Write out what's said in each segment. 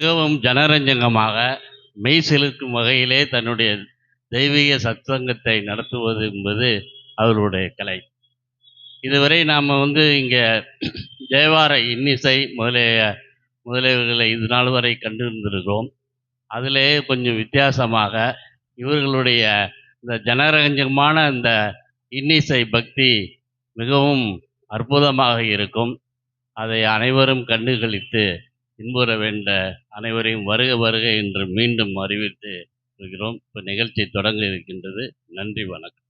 மிகவும் ஜனரஞ்சகமாக மெய் செலுத்தும் வகையிலே தன்னுடைய தெய்வீக சத்சங்கத்தை நடத்துவது என்பது அவர்களுடைய கலை. இதுவரை நாம் வந்து இங்கே தேவார இன்னிசை முதலிய முதலியவர்களை இது நாள் வரை கண்டிருந்திருக்கிறோம். அதிலே கொஞ்சம் வித்தியாசமாக இவர்களுடைய இந்த ஜனரஞ்சகமான இந்த இன்னிசை பக்தி மிகவும் அற்புதமாக இருக்கும். அதை அனைவரும் கண்டுகளித்து இன்புற வேண்ட அனைவரையும் வருக வருக என்று மீண்டும் அறிவித்து இருக்கிறோம் இப்போ நிகழ்ச்சி தொடங்க இருக்கின்றது. நன்றி வணக்கம்.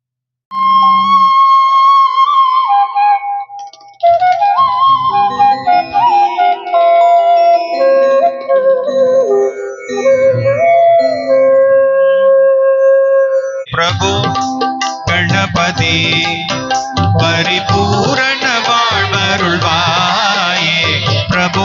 பிரபு கணபதி பரிபூரண வாழ்வருள்வாயே. பிரபு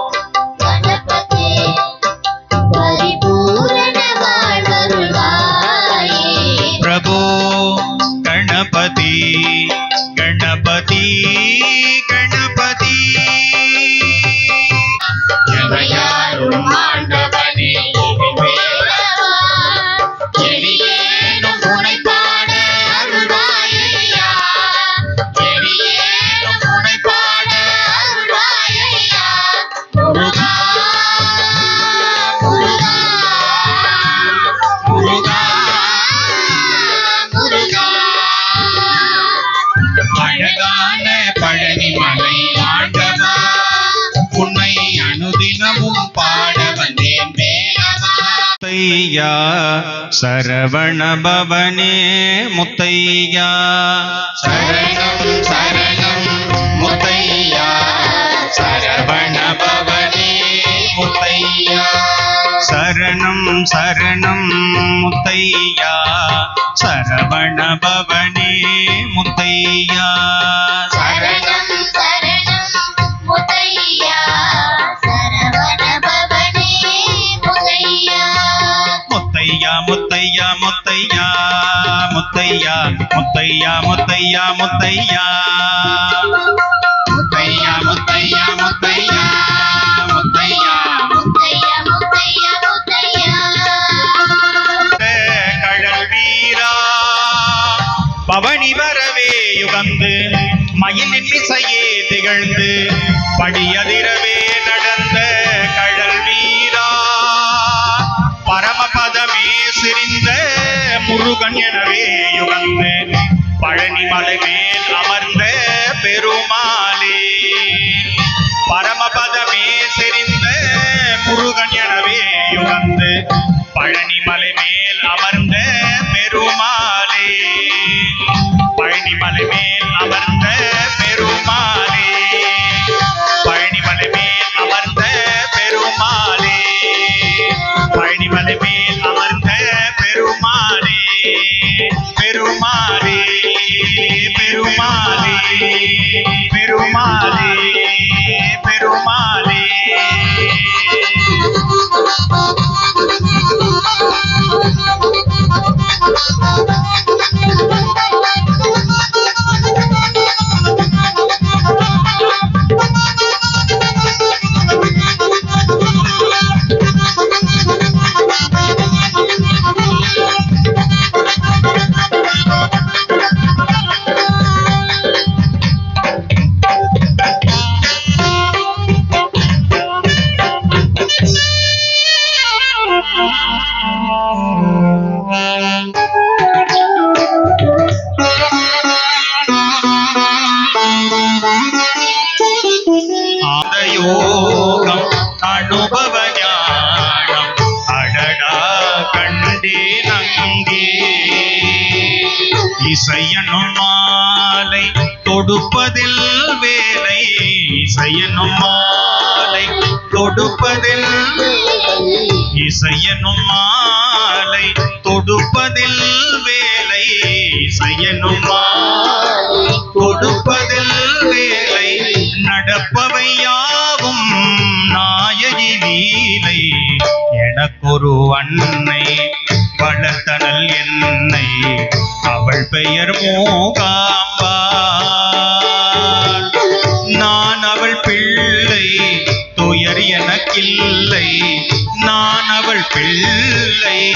அழகான பழனி மலை ஆண்டவா. உன்னை அனுதினமும் பாட வந்தேன் முத்தையா சரவண பவனே முத்தையா. சரணம் சரணம் முத்தையா. சரவண பவனே முத்தையா. சரணம் சரணம் முத்தையா. சரவண பவனே முத்தையா. சரணம் சரணம் முத்தையா. சரவண பவனே முத்தையா. முத்தையா முத்தையா முத்தையா. முத்தையா முத்தையா முத்தையா முத்தையா. முத்தையா முத்தையா முத்தையா. முத்தையா முத்தையா. திகழ்ந்து படியதிரவே நடந்த கடல் வீரா. பரமபதமே சிரிந்த முருகன் எனவே யுகந்து. பழனி மலை மேல் அமர்ந்த பெருமாளே. பரமபதமே சிரிந்த முருகன் எனவே யுகந்து. பழனி மலை மேல் இசையனும் மாலை தொடுப்பதில் வேலை. இசையனும் மாலை தொடுப்பதில் இசையனும் மாலை தொடுப்பதில் வேலை. இசையனும் மாலை தொடுப்பதில் வேலை. நடப்பவையாகும் நாயகி நீலை. எனக்கொரு அன்னை வளர்த்தனல் என்னை அவள் பெயர் மூகாம்பாள். நான் அவள் பிள்ளை துயர் எனக்கில்லை. நான் அவள் பிள்ளை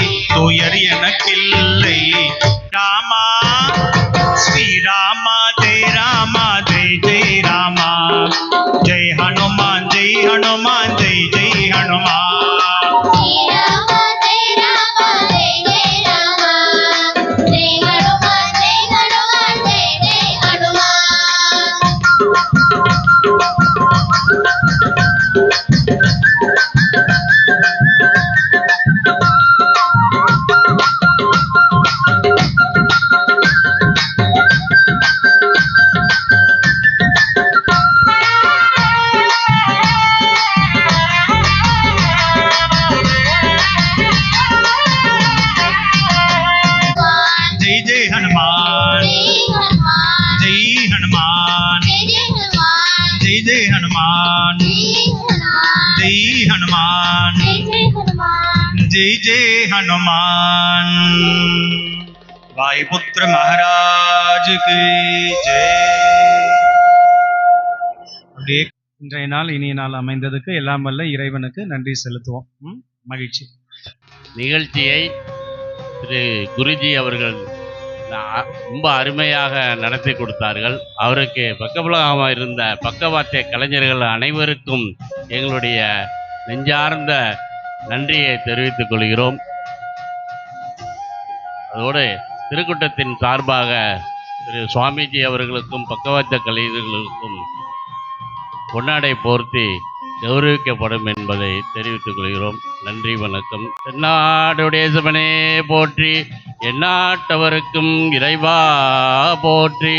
ஜெய் ஜெய் ஹனுமான் வாயுபுத்திர மகாராஜுக்கு ஜெய் இன்றைய நாள் இனிய நாள் அமைந்ததுக்கு எல்லாம் வல்ல இறைவனுக்கு நன்றி செலுத்துவோம்? மகிழ்ச்சி. நிகழ்ச்சியை திரு குருஜி அவர்கள் ரொம்ப அருமையாக நடத்தி கொடுத்தார்கள். அவருக்கு பக்கபலமாக இருந்த பக்கவாத்திய கலைஞர்கள் அனைவருக்கும் எங்களுடைய நெஞ்சார்ந்த நன்றியை தெரிவித்துக் கொள்கிறோம். அதோடு திருக்கூட்டத்தின் சார்பாக திரு சுவாமிஜி அவர்களுக்கும் பக்கவாத்த கலைஞர்களுக்கும் பொன்னாடை போர்த்தி கௌரவிக்கப்படும் என்பதை தெரிவித்துக் கொள்கிறோம். நன்றி வணக்கம். தென்னாடுடைய சிவனே போற்றி எந்நாட்டவருக்கும் இறைவா போற்றி.